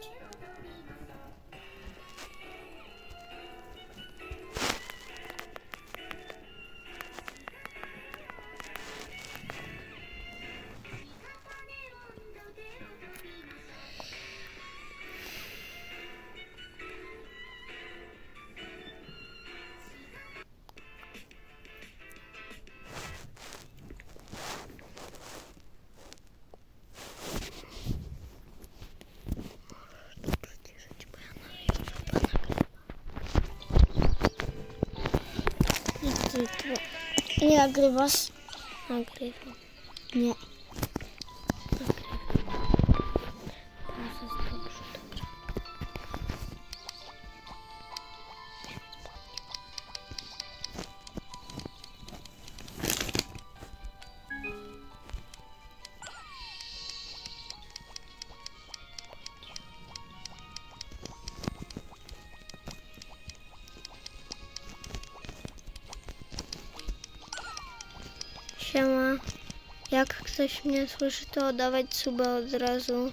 Yeah. Nie nagrywasz? Nagrywam. Nie. Jak ktoś mnie słyszy, to dawać suba od razu.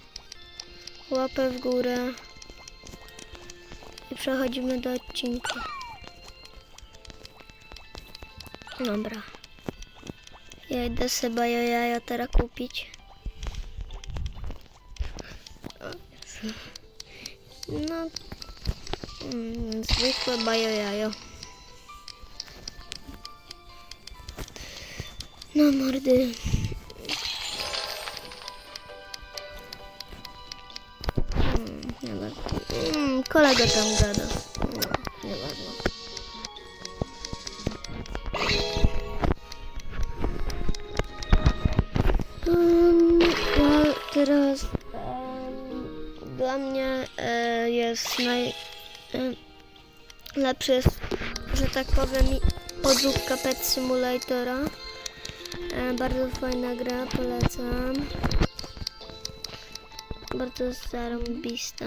Łapę w górę. I przechodzimy do odcinka. Dobra. Ja idę sobie jajo teraz kupić. No. Mm, zwykłe bajo jajo. No mordy. Mm, kolega tam gada. No, nieważne. Um, ja teraz em, dla mnie e, jest naj jest, że tak powiem, podróbka Pet Simulatora. E, bardzo fajna gra, polecam. Bardzo zarąbista.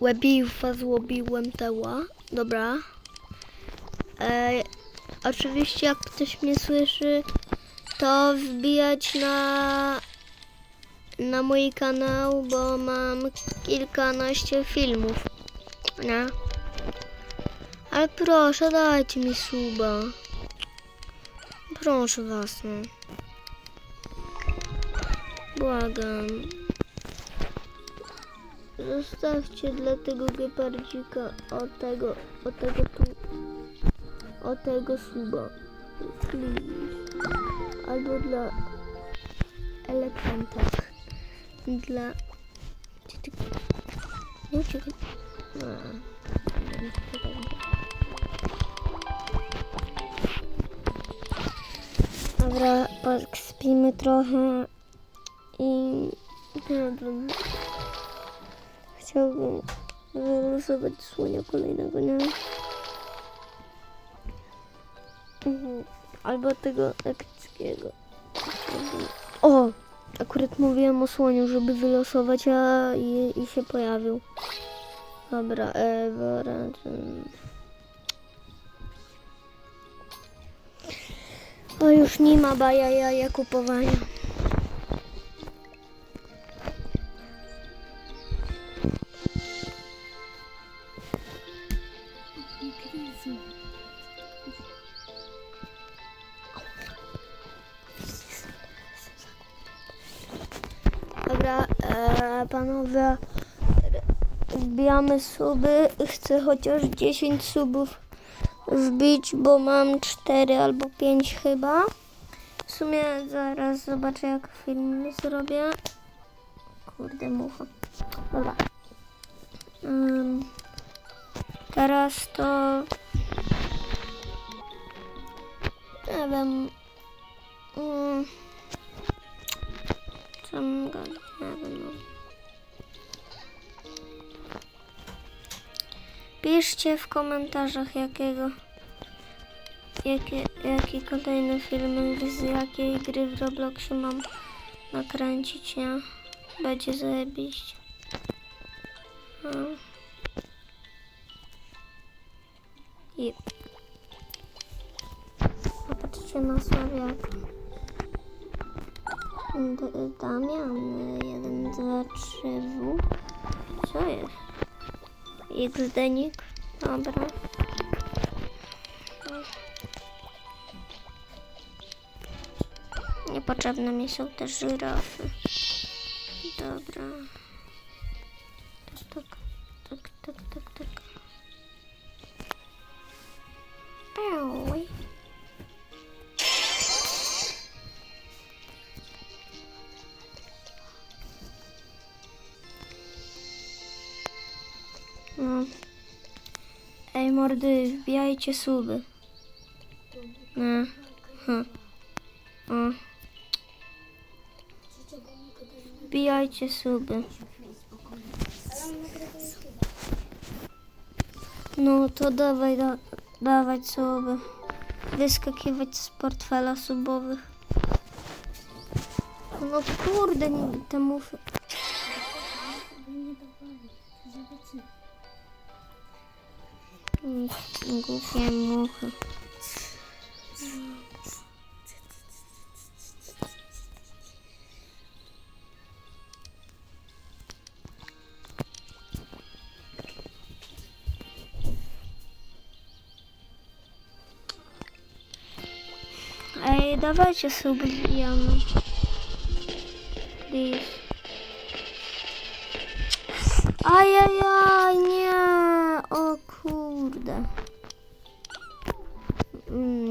Łebiwa złobiłem teła. Dobra. E, oczywiście jak ktoś mnie słyszy, to wbijać na na mój kanał, bo mam kilkanaście filmów. Nie? Ale proszę, dajcie mi suba. Proszę was, no. Błagam. Zostawcie dla tego gepardzika o tego, o tego tu, o tego suba. Albo dla elefanta. Dla... Gdzie ty... Nie uciekaj. A, nie Dobra, spimy trochę i wiem. Chciałbym wylosować słonia kolejnego, nie? Mhm. Albo tego. Chciałbym- O! Akurat mówiłem o słoniu, żeby wylosować, a i, i się pojawił. Dobra, Ewa, O, już nie ma baja kupowania. Dobra, e, panowie, wbijamy suby. Chcę chociaż 10 subów wbić, bo mam 4 albo 5 chyba. W sumie zaraz zobaczę jak film zrobię. Kurde mucha. Dobra. Ym, teraz to... Nie wiem... Ym, co gadać? Nie wiem. No. Piszcie w komentarzach jakiego jakie, jaki kolejny filmik z jakiej gry w Robloxie mam nakręcić, nie? Będzie zajebiście. No. I popatrzcie na Sławiaka. Damian 1, 2, 3 W. Co jest? XDnik. Dobra. Niepotrzebne mi są te żyrafy. Dobra. No. Ej, mordy, wbijajcie suby. Nie. Hm. O. Wbijajcie suby. No to dawaj, da, dawać suby. Wyskakiwać z portfela subowych. No kurde, nie, te mufy. Mm, Głupie muchy. Ej, dawajcie sobie zbijamy. Please.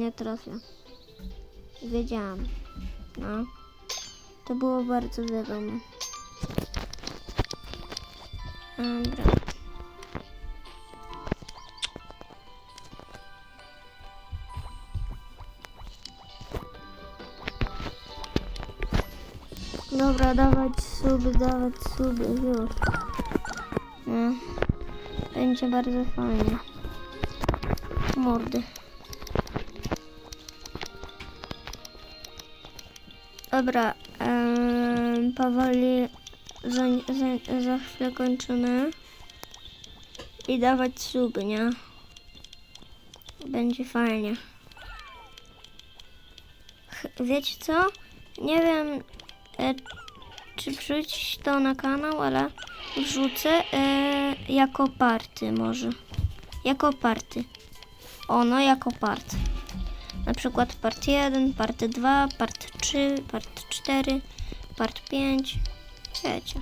Nie trafię. Wiedziałam. No. To było bardzo wiadome. Dobra. Dobra, dawać suby, dawać suby, już. No. Będzie bardzo fajnie. Mordy. Dobra, powoli za, za, za chwilę kończymy. I dawać suby, nie? Będzie fajnie. Wiecie co? Nie wiem, e, czy wrzucić to na kanał, ale wrzucę e, jako party może. Jako party. Ono jako part. Na przykład part 1, part 2, part 3, part 4, part 5. Wiecie.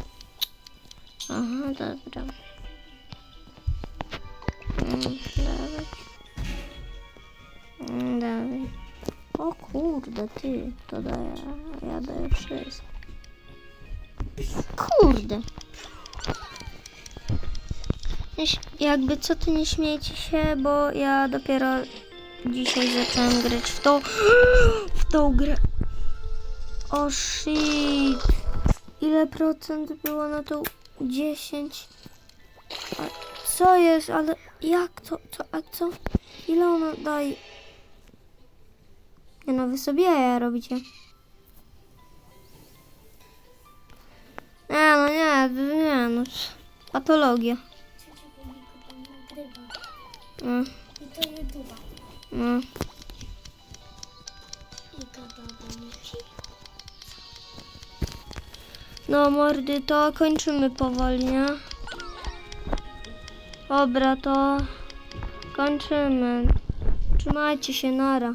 Aha, dobra. Mm, Dawaj. Mm, Dawaj. O kurde, ty, to daję, ja daję wszystko. Kurde. Jakby co ty nie śmiejcie się, bo ja dopiero dzisiaj zacząłem grać w tą, w tą grę. O shit. Ile procent było na tą 10? A co jest, ale jak to, co, a co? Ile ona daje? Nie no, wy sobie jaja robicie. Nie no, nie, nie no. Patologia. No, I to YouTube'a. No. No mordy, to kończymy powoli, nie? Dobra, to kończymy. Trzymajcie się, nara.